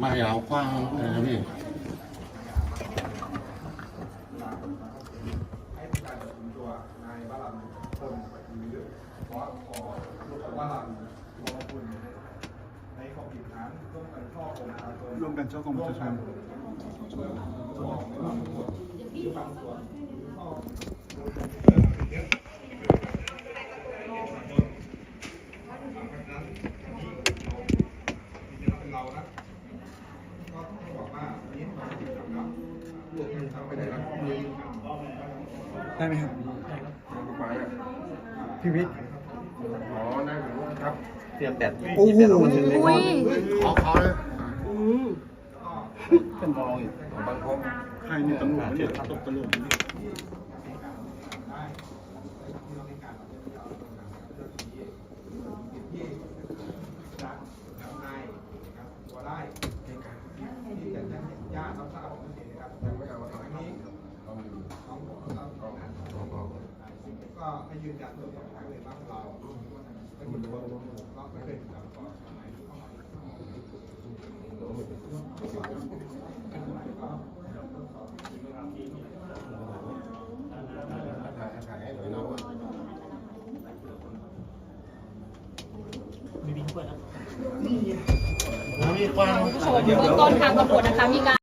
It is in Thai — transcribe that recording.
ไม่เรากว้างเลยนะพี่ให้การจับกลุ่มตัวนายบาลันคนหรือเพราขอลูกบาลันวงคุณในความผิดฐานร่วมกันช่อโกงประชาชน ได้ไหมครับไปอะพี่วิทย์อ๋อได้เหมือนกันครับเตรียมแปดโอ้โหอุ้ยขอขอเลยเป็นรองอีกบางคนใครเนี่ยตำรวจเนี่ยตบตำรวจเนี่ยจะทำนายนะครับตัวได้ในการที่จะแจ้งญาติรับทราบของเหตุนะครับยังไม่เอาตอนนี้ของผมเราก็ ให้ยืนยันตัวของทางเลยว่าเราไม่มีตัวเราไม่เคยทำก่อนไหนที่เข้ามาถ่ายให้หน่อยน้องคุณผู้ชมเบื้องต้นทางตำรวจนะคะมีการ